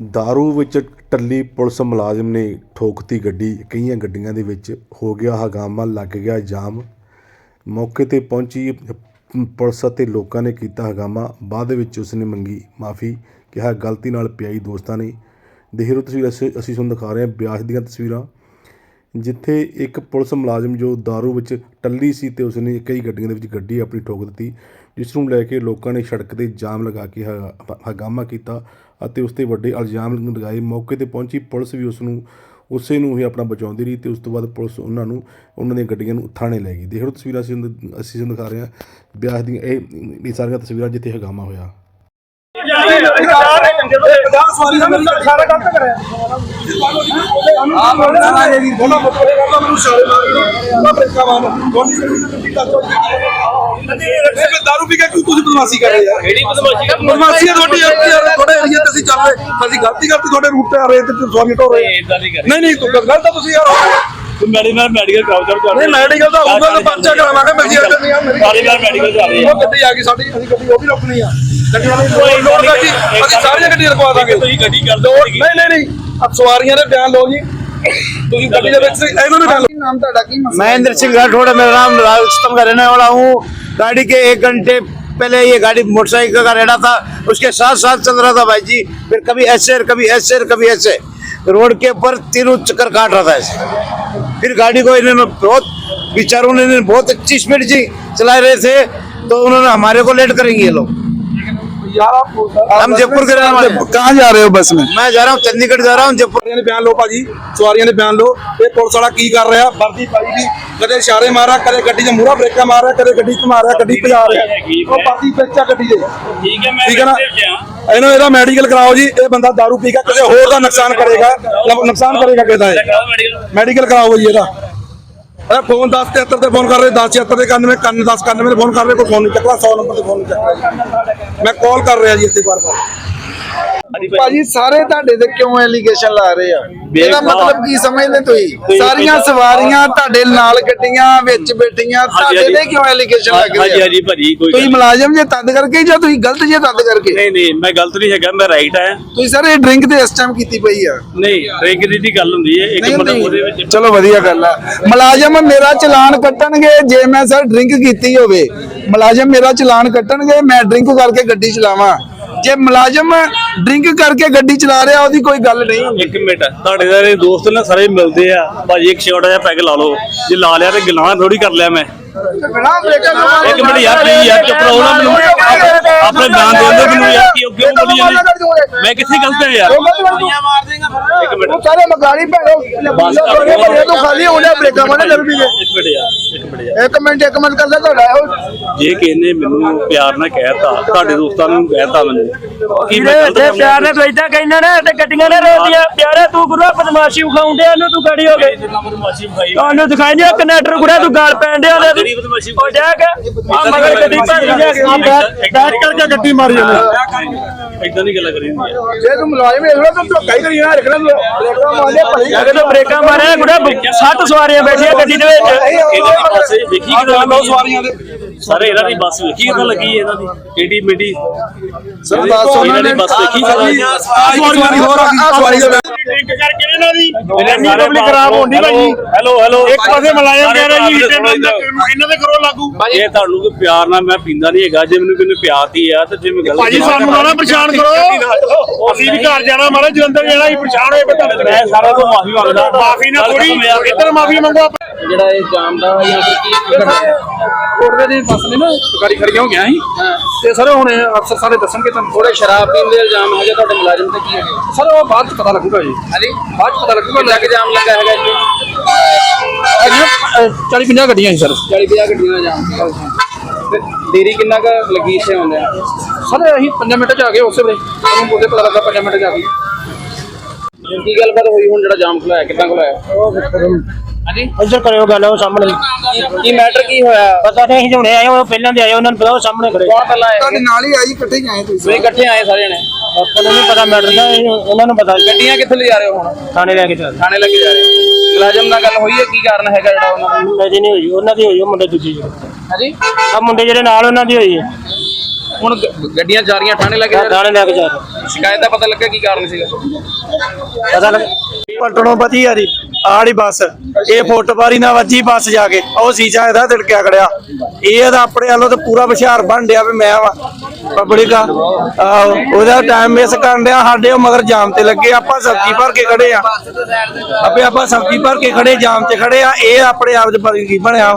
ਦਾਰੂ ਵਿੱਚ ਟੱਲੀ ਪੁਲਿਸ ਮੁਲਾਜ਼ਮ ਨੇ ਠੋਕਤੀ ਗੱਡੀ ਕਈਆਂ ਗੱਡੀਆਂ ਦੇ ਵਿੱਚ ਹੋ ਗਿਆ ਹੰਗਾਮਾ ਲੱਗ ਗਿਆ ਜਾਮ ਮੌਕੇ ਤੇ ਪਹੁੰਚੀ ਪੁਲਿਸ ਅਤੇ ਲੋਕਾਂ ਨੇ ਕੀਤਾ ਹੰਗਾਮਾ ਬਾਅਦ ਵਿੱਚ ਉਸਨੇ ਮੰਗੀ ਮਾਫੀ ਕਿਹਾ ਗਲਤੀ ਨਾਲ ਪਿਆਈ ਦੋਸਤਾਂ ਨੇ ਦੇਹਰੋ ਤਸਵੀਰ ਅਸੀਂ ਅਸੀਂ ਤੁਹਾਨੂੰ ਦਿਖਾ ਰਹੇ ਹਾਂ ਬਿਆਸ ਦੀਆਂ ਤਸਵੀਰਾਂ ਜਿੱਥੇ ਇੱਕ ਪੁਲਿਸ ਮੁਲਾਜ਼ਮ ਜੋ ਦਾਰੂ ਵਿੱਚ ਟੱਲੀ ਸੀ ਤੇ ਉਸਨੇ ਕਈ ਗੱਡੀਆਂ ਦੇ ਵਿੱਚ ਗੱਡੀ ਆਪਣੀ ਠੋਕ ਦਿੱਤੀ ਜਿਸ ਨੂੰ ਲੈ ਕੇ ਲੋਕਾਂ ਨੇ ਸੜਕ ਤੇ ਜਾਮ ਲਗਾ ਕੇ ਹ- ਹੰਗਾਮਾ ਕੀਤਾ ਅਤੇ ਉਸ ਤੇ ਵੱਡੇ ਇਲਜ਼ਾਮ ਲਗਾਏ ਮੌਕੇ ਤੇ ਪਹੁੰਚੀ ਪੁਲਿਸ ਵੀ ਉਸ ਨੂੰ ਉਸੇ ਨੂੰ ਹੀ ਆਪਣਾ ਬਚਾਉਂਦੀ ਰਹੀ ਤੇ ਉਸ ਤੋਂ ਬਾਅਦ ਪੁਲਿਸ ਉਹਨਾਂ ਨੂੰ, ਉਹਨਾਂ ਦੀਆਂ ਗੱਡੀਆਂ ਨੂੰ ਥਾਣੇ ਲੈ ਗਈ। ਦੇਖ ਲਓ ਤਸਵੀਰਾਂ ਅਸੀਂ ਅਸੀਂ ਦਿਖਾ ਰਹੇ ਹਾਂ ਬਿਆਸ ਦੀਆਂ ਇਹ ਇਹ ਸਾਰੀਆਂ ਤਸਵੀਰਾਂ ਜਿੱਥੇ ਹਗਾਮਾ ਹੋਇਆ। ਆਪ ਜੀ ਦਾਰੂ ਪੀ ਕੇ ਕਿਉਂ ਤੁਸੀਂ ਬਦਮਾਸ਼ੀ ਕਰ ਰਹੇ ਯਾਰ? ਕਿਹੜੀ ਬਦਮਾਸ਼ੀ ਕਰ ਬਦਮਾਸ਼ੀ ਹੈ ਤੁਹਾਡੀ ਤੁਹਾਡੇ ਏਰੀਆ ਤੇ ਅਸੀਂ ਚੱਲ ਰਹੇ ਅਸੀਂ ਗਲਤੀ ਕਰਤੀ ਤੁਹਾਡੇ ਰੂਟ ਤੇ ਆ ਰਹੇ ਤੇ ਤੁਸੀਂ ਸਵਾਰੀ ਢੋ ਰਹੇ ਨਹੀਂ ਨਹੀਂ ਤੂੰ ਗਲਤ ਆ ਤੁਸੀਂ ਯਾਰ ਤੂੰ ਮੈਡੀਕਲ ਮੈਡੀਕਲ ਕਰਾਉ ਚੜ ਚੜ ਨਹੀਂ ਮੈਡੀਕਲ ਦਾ ਹੋਊਗਾ ਤਾਂ ਪਰਚਾ ਕਰਾਵਾਂਗੇ ਮਿਲ ਜੀ ਨਹੀਂ ਆ ਮੇਰੀ ਸਾਰੀ ਵਾਰ ਮੈਡੀਕਲ ਰਹੀ ਉਹ ਗੱਡੀ ਆ ਗਈ ਸਾਡੀ ਅਸੀਂ ਗੱਡੀ ਉਹ ਵੀ ਰੋਕਣੀ ਆ। ਗੱਡੀਆਂ ਨੂੰ ਕੋਈ ਲੋੜ ਜੀ ਅਸੀਂ ਸਾਰੀਆਂ ਗੱਡੀਆਂ ਰਖਵਾ ਦਾਂਗੇ। ਤੁਸੀਂ ਗੱਡੀ ਕਰ ਦੋ ਨਹੀਂ ਨਹੀਂ ਨਹੀਂ ਸਵਾਰੀਆਂ ਦੇ ਬਿਆਨ ਲਓ ਜੀ। ਤੁਸੀਂ ਗੱਡੀ ਦੇ ਵਿੱਚ ਸੀ, ਇਹਨਾਂ ਨੂੰ ਬਿਆਨ ਲਓ नाम ਤੁਹਾਡਾ ਕੀ ਮਸਲਾ महेंद्र सिंह राठौड़ है मेरा नाम राजस्थान का रहने वाला हूँ गाड़ी के एक घंटे पहले ये गाड़ी मोटरसाइकिल का रेडा था उसके साथ साथ चल रहा था भाई जी फिर कभी ऐसे कभी ऐसे कभी ऐसे रोड के ऊपर तीनों चक्कर काट रहा था ऐसे फिर गाड़ी को इन्होंने बहुत बेचारों ने इन्होंने बहुत अच्छी स्पीड जी चला रहे थे तो उन्होंने हमारे को लेट करेंगे ये लोग ਯਾਰ ਆਪ हम जयपुर के रहने वाले हैं। ਕਹਾਂ ਜਾ ਰਹੇ ਹੋ ਬੱਸ में मैं जा रहा हूँ चंडीगढ़ जा रहा हूँ जयपुर ਸਵਾਰੀਆਂ ਦੇ ਬਿਆਨ ਲਓ ਭਾਜੀ ਸਵਾਰੀਆਂ ਦੇ ਬਿਆਨ ਲਓ ਇਹ ਪੁਲਿਸ ਵਾਲਾ ਕੀ ਕਰ ਰਿਹਾ ਵਰਦੀ ਪਾਈ ਵੀ ਕਦੇ ਇਸ਼ਾਰੇ ਮਾਰਾ ਕਦੇ ਗੱਡੀ 'ਚ ਮੂਹਰਾ ਬ੍ਰੇਕਾਂ ਮਾਰ ਰਿਹਾ ਕਦੇ ਗੱਡੀ 'ਚ ਮਾਰ ਰਿਹਾ ਗੱਡੀ ਭਜਾ ਰਿਹਾ ਉਹ ਵਰਦੀ ਵਿੱਚ ਆ ਗੱਡੀ ਦੇ ਠੀਕ ਹੈ ਮੈਂ ਠੀਕ ਹੈ ਨਾ ਮੈਸੇਜ ਆ ਇਹਨੂੰ ਇਹਦਾ ਮੈਡੀਕਲ ਕਰਾਓ ਜੀ ਇਹ ਬੰਦਾ दारू ਪੀ ਕੇ ਕਿਸੇ ਹੋਰ ਦਾ ਨੁਕਸਾਨ ਕਰੇਗਾ ਲ- ਨੁਕਸਾਨ ਕਰੇਗਾ ਕਿਹਦਾ ਇਹ ਕਰਾਓ ਮੈਡੀਕਲ ਮੈਡੀਕਲ ਕਰਾਓ ਜੀ ਇਹਦਾ ਅਰੇ ਫੋਨ 10 73 ਤੇ ਫੋਨ ਕਰ ਰਹੇ 10 76 ਤੇ 91 ਕੰਨ 10 91 ਤੇ ਫੋਨ ਕਰ ਰਹੇ, ਕੋਈ ਫੋਨ ਨਹੀਂ ਚੱਕਦਾ 100 ਨੰਬਰ ਤੇ ਫੋਨ ਨਹੀਂ ਚੱਕਦਾ। ਮੈਂ ਕਾਲ ਕਰ ਰਿਹਾ ਜੀ ਇੱਥੇ ਬਾਰ ਬਾਰ ਭਾਜੀ ਸਾਰੇ ਤੁਹਾਡੇ ਤੇ ਕਿਉਂ ਐਲੀਗੇਸ਼ਨ ਲਾ ਰਹੇ ਆ? ਇਹਦਾ ਮਤਲਬ ਕੀ ਸਮਝਦੇ ਤੁਸੀਂ? ਸਾਰੀਆਂ ਸਵਾਰੀਆਂ ਤੁਹਾਡੇ ਨਾਲ ਗੱਡੀਆਂ ਵਿੱਚ ਬੈਠੀਆਂ ਤੁਹਾਡੇ ਤੇ ਕਿਉਂ ਐਲੀਗੇਸ਼ਨ ਲੱਗ ਹਾਂਜੀ ਰਹੇ ਆ? ਹਾਂਜੀ ਭਾਜੀ ਕੋਈ ਤੁਸੀਂ ਮੁਲਾਜ਼ਮ ਜੇ ਤਦ ਕਰਕੇ ਜਾਂ ਤੁਸੀਂ ਗਲਤ ਜੇ ਤਦ ਕਰਕੇ? ਨਹੀਂ ਨਹੀਂ ਮੈਂ ਗਲਤ ਨਹੀਂ ਹੈਗਾ ਮੈਂ ਰਾਈਟ ਆ ਤੁਸੀਂ ਸਰ ਇਹ ਡਰਿੰਕ ਤੇ ਇਸ ਟਾਈਮ ਕੀਤੀ ਪਈ ਆ। ਨਹੀਂ ਡਰਿੰਕ ਦੀ ਦੀ ਗੱਲ ਹੁੰਦੀ ਹੈ ਇੱਕ ਮਤਲਬ ਉਹਦੇ ਹੁੰਦੀ। ਵਿੱਚ ਚਲੋ ਵਧੀਆ ਗੱਲ ਆ। ਮੁਲਾਜ਼ਮ ਮੇਰਾ ਚਲਾਨ ਕੱਟਣਗੇ ਜੇ ਮੈਂ ਸਰ ਡਰਿੰਕ ਕੀਤੀ ਹੋਵੇ। ਮੁਲਾਜ਼ਮ ਮੇਰਾ ਚਲਾਨ ਕੱਟਣਗੇ ਮੈਂ ਡਰਿੰਕ ਕਰਕੇ ਗੱਡੀ ਚਲਾਵਾਂ। ਜੇ ਮੁਲਾਜ਼ਮ ਡਰਿੰਕ ਕਰਕੇ ਗੱਡੀ ਚਲਾ ਰਿਹਾ ਉਹਦੀ ਕੋਈ ਗੱਲ ਨਹੀਂ। ਇੱਕ ਮਿੰਟ ਤੁਹਾਡੇ ਸਾਰੇ ਦੋਸਤ ਨਾ ਸਾਰੇ ਮਿਲਦੇ ਆ। ਭਾਜੀ ਇੱਕ ਛੋਟਾ ਜਿਹਾ ਪੈਗ ਲਾ ਲਓ। ਜੇ ਲਾ ਲਿਆ ਤੇ ਗਲਾਹ ਥੋੜੀ ਕਰ ਲਿਆ ਮੈਂ। ਇੱਕ ਮਿੰਟ ਯਾਰ please ਯਾਰ ਚੁੱਪ ਰਹੋ ਨਾ ਮੈਨੂੰ। ਆਪਣੇ ਬਿਆਨ ਦੇ ਦਿਓ ਮੈਨੂੰ ਯਾਰ ਕਿਉਂ ਕਿਉਂ ਬੋਲੀ ਜਾਂਦੇ ਮੈਂ ਕਿੱਥੇ ਗਲਤ ਹੈ ਯਾਰ? ਇੱਕ ਮਿੰਟ। ਉਹ ਸਾਰੇ ਮਗਾੜੀ ਭੈਣੋ ਬਸ ਤੋਂ ਖਾਲੀ ਹੋ ਜਾ ਬ੍ਰੇਕਾਂ ਮਾਰੇ ਜਦ ਵੀ ਇੱਕ ਮਿੰਟ ਯਾਰ ਇੱਕ ਮਿੰਟ ਯਾਰ। ਇੱਕ ਮਿੰਟ ਇੱਕ ਮਿੰਟ ਕਰਦਾ ਤੁਹਾਡਾ ਜੇ ਕਿਸੇ ਨੇ ਮੈਨੂੰ ਪਿਆਰ ਨਾਲ ਕਹਿਤਾ ਤੁਹਾਡੇ ਦੋਸਤਾਂ ਨੂੰ ਕਹਿਤਾ ਮੈਨੂੰ ਕੀ ਮੈਂ ਗਲਤ ਤੇ ਕੰਮ ਪਿਆਰ ਨੇ ਤੂੰ ਇਦਾਂ ਕਹਿਣਾ ਨਾ ਤੇ ਗੱਡੀਆਂ ਨੇ ਰੋਦੀਆਂ ਪਿਆਰੇ ਤੂੰ ਗੁਰੂ ਬਦਮਾਸ਼ੀ ਵਿਖਾਉਂਦੇ ਉਹਨੂੰ ਤੂੰ ਗੜੀ ਹੋ ਗਈ ਤੁਹਾਨੂੰ ਦਿਖਾਈ ਨਹੀਂ ਕਨੈਕਟਰ ਗੁੜਾ ਤੂੰ ਗਾਲ ਪੈਣ ਡਿਆ ਉਹਦੇ ਉਹ ਜਾ ਕੇ ਆ ਮਗਰ ਗੱਡੀ ਭੰਨ ਜਾ ਕੇ ਬੈਠ ਕਰਕੇ ਗੱਡੀ ਮਾਰੀ ਉਹਨੇ ਇਦਾਂ ਦੀ ਗੱਲਾਂ ਕਰੀ ਆ ਜੇ ਤੂੰ ਮੁਲਾਜ਼ਮ ਵੇਖ ਲੋ ਤੂੰ ਧੋਖਾ ਹੀ ਕਰੀ ਨਾ ਰੱਖਣਾ ਬ੍ਰੇਕਾਂ ਮਾਰੇ ਭਲੀ ਅਗੇ ਤਾਂ ਬ੍ਰੇਕਾਂ ਮਾਰਿਆ ਗੁੜਾ 60 ਸਵਾਰੀਆਂ ਬੈਠੀਆਂ ਗੱਡੀ ਦੇ ਵਿੱਚ ਦੀ ਵੇਖੀ ਕਿਦਾਂ ਲਓ ਲੱਗੀ ਸਵਾਰੀਆਂ ਦੇ ਸਾਰੇ ਇਹਨਾਂ ਦੀ ਬੱਸ ਵੇਖੀ ਲੱਗੀ ਇਹਨਾਂ ਦੀ ਕਿਹੜੀ ਸਰ ਬੱਸ ਲੱਗੀ ਆ ਸਵਾਰੀ ਹੋਰ ਆ ਗਈ ਸਵਾਰੀ ਦੇ ਡਰਿੰਕ ਕਰਕੇ ਇਹਨਾਂ ਦੀ। ਇੰਨੀ ਪਬਲਿਕ ਖਰਾਬ ਹੁੰਦੀ ਭਾਈ ਹੈਲੋ ਹੈਲੋ ਇੱਕ ਪਾਸੇ ਮੁਲਾਜ਼ਮ ਕਹਿ ਰਹੇ ਜੀ ਇਹਨਾਂ ਦੇ ਕਰੋ ਲਾਗੂ। ਇਹ ਤੁਹਾਨੂੰ ਕੋਈ ਪਿਆਰ ਨਾਲ ਮੈਂ ਪੀਂਦਾ ਨਹੀਂ ਹੈਗਾ ਜੇ ਮੈਨੂੰ ਕਿਨੇ ਪਿਆਰਤੀ ਆ ਤੇ ਜੇ ਮੈਂ ਗਲਤ ਭਾਜੀ ਸਾਨੂੰ ਨਾ ਪਰੇਸ਼ਾਨ ਕਰੋ। ਅਸੀਂ ਵੀ ਘਰ ਜਾਣਾ ਮਾਰੇ ਜਲੰਧਰ ਜਾਣਾ ਹੀ ਪਰੇਸ਼ਾਨ ਹੋਏ ਪਤਾ ਮੈਂ ਸਾਰਿਆਂ ਤੋਂ ਮਾਫੀ ਮੰਗਦਾ। ਮਾਫੀ ਨਾ ਥੋੜੀ ਇੱਧਰ ਮਾਫੀ ਮੰਗੋ ਜਿਹੜਾ ਇਹ ਜਾਮ ਦਾ ਜਾਂ ਫਿਰ ਕੀ ਕੋਟਵੇ ਦੀ ਬੱਸ ਨੇ ਨਾ ਗਾੜੀ ਖੜੀਆਂ ਹੋ ਗਿਆ ਸੀ। ਤੇ ਸਰ ਹੁਣ ਅਫਸਰ ਸਾਰੇ ਦੱਸਣਗੇ ਤੁਹਾਨੂੰ। ਥੋੜੇ ਸ਼ਰਾਬ ਪੀਣ ਦੇ ਇਲਜ਼ਾਮ ਹੈਗੇ ਤੁਹਾਡੇ ਮੁਲਾਜ਼ਮ ਤੇ ਕੀ ਹੈਗੇ? ਸਰ ਉਹ ਬਾਅਦ ਚ ਪਤਾ ਲੱਗੂਗਾ ਜੀ। ਹਾਂਜੀ। ਬਾਅਦ ਚ ਪਤਾ ਲੱਗੂਗਾ। ਕੁ ਜਾਮ ਲੱਗਾ ਹੈਗਾ ਜੀ 40 50 ਗੱਡੀਆਂ ਸੀ ਸਰ। 40 50 ਗੱਡੀਆਂ ਦਾ ਜਾਮ ਤੇ ਦੇਰੀ ਕਿੰਨਾ ਕੁ ਲੱਗੀ ਇੱਥੇ ਆਉਂਦੇ ਆ ਸਰ ਅਸੀਂ 5 ਮਿੰਟ ਚ ਆ ਗਏ ਉਸੇ ਵੇਲੇ। ਸਾਨੂੰ ਉਹਦੇ ਪਤਾ ਲੱਗਾ 5 ਮਿੰਟ ਚ ਆ ਗਏ ਕੀ ਗੱਲਬਾਤ ਹੋਈ? ਹੁਣ ਜਿਹੜਾ ਜਾਮ ਖੁਲਾਇਆ ਕਿੱਦਾਂ ਖੁਲਾਇਆ ਹਾਂਜੀ? ਇੱਧਰ ਕਰਿਓ ਗੱਲ ਉਹ ਸਾਹਮਣੇ। ਕੀ- ਮੈਟਰ ਕੀ ਹੋਇਆ? ਪਤਾ ਨਹੀਂ ਅਸੀਂ ਹੁਣੇ ਆਏ ਉਹ ਪਹਿਲਾਂ ਦੇ ਆਏ ਉਹਨਾਂ ਨੂੰ ਪਤਾ ਉਹ ਸਾਹਮਣੇ ਖੜੇ। ਕੌਣ ਪਹਿਲਾਂ ਆਇਆ ਤੁਹਾਡੇ ਨਾਲ ਹੀ ਆਈ ਇਕੱਠੇ ਹੀ ਆਏ ਤੁਸੀਂ। ਤੁਸੀਂ ਇਕੱਠੇ ਆਏ ਸਾਰੇ ਜਣੇ ਆਪਾਂ ਨੂੰ ਨਹੀਂ ਪਤਾ ਮੈਟਰ ਦਾ ਇਹ ਉਹਨਾਂ ਨੂੰ ਪਤਾ। ਗੱਡੀਆਂ ਕਿੱਥੇ ਲੈ ਜਾ ਰਹੇ ਹੋ ਹੁਣ? ਥਾਣੇ ਲੈ ਕੇ ਚੱਲ ਥਾਣੇ ਲੈ ਕੇ ਜਾ ਰਹੇ ਹੋ। ਮੁਲਾਜ਼ਮ ਨਾਲ ਗੱਲ ਹੋਈ ਹੈ? ਕੀ ਕਾਰਨ ਹੈਗਾ ਜਿਹੜਾ ਉਹਨਾਂ ਦਾ? ਮੇਰੀ ਨਹੀਂ ਹੋਈ ਉਹਨਾਂ ਦੀ ਹੋਈ ਉਹ ਮੁੰਡੇ ਦੂਜੀ ਜਿਹੜੇ। ਹਾਂਜੀ? ਆ ਮੁੰਡੇ ਜਿਹੜੇ ਨਾਲ ਉਹਨਾਂ ਦੀ ਹੋਈ ਹੈ ਹੁਣ ਗ- ਗੱਡੀਆਂ ਜਾ ਰਹੀਆਂ ਥਾਣੇ ਲੈ ਕੇ ਜਾ ਰਹੇ ਸ਼ਿਕਾਇਤ ਦਾ ਪਤਾ ਲੱਗਾ ਕੀ ਕਾਰਨ ਸੀਗਾ? ਪਤਾ ਲੱਗ ਪਟਣੋਂ ਬਚੀ ਆ ਜੀ। ਆੜੀ ਬੱਸ ਇਹ ਫੁੱਟਬਾਰੀ ਨਾਲ ਵੱਜੀ ਬੱਸ ਜਾ ਕੇ ਉਹ ਸੀਸਾ ਇਹਦਾ ਤਿੜਕਿਆ ਖੜਿਆ। ਇਹ ਇਹਦਾ ਆਪਣੇ ਵੱਲੋਂ ਤਾਂ ਪੂਰਾ ਹੁਸ਼ਿਆਰ ਬਣ ਡਿਆ ਵੀ ਮੈਂ ਵਾ ਪਬਲਿਕ ਆ ਆਹੋ, ਉਹਦਾ ਟਾਈਮ ਮਿਸ ਕਰਨ ਡਿਆ ਸਾਡੇ ਉਹ ਮਗਰ ਜਾਮ ਤੇ ਲੱਗੇ ਆਪਾਂ ਸਬਜ਼ੀ ਭਰ ਕੇ ਖੜੇ ਆ। ਆਪੇ ਆਪਾਂ ਸਬਜ਼ੀ ਭਰ ਕੇ ਖੜੇ ਜਾਮ ਤੇ ਖੜੇ ਆ ਇਹ ਆਪਣੇ ਆਪ ਚ ਪਤਾ ਕੀ ਬਣਿਆ।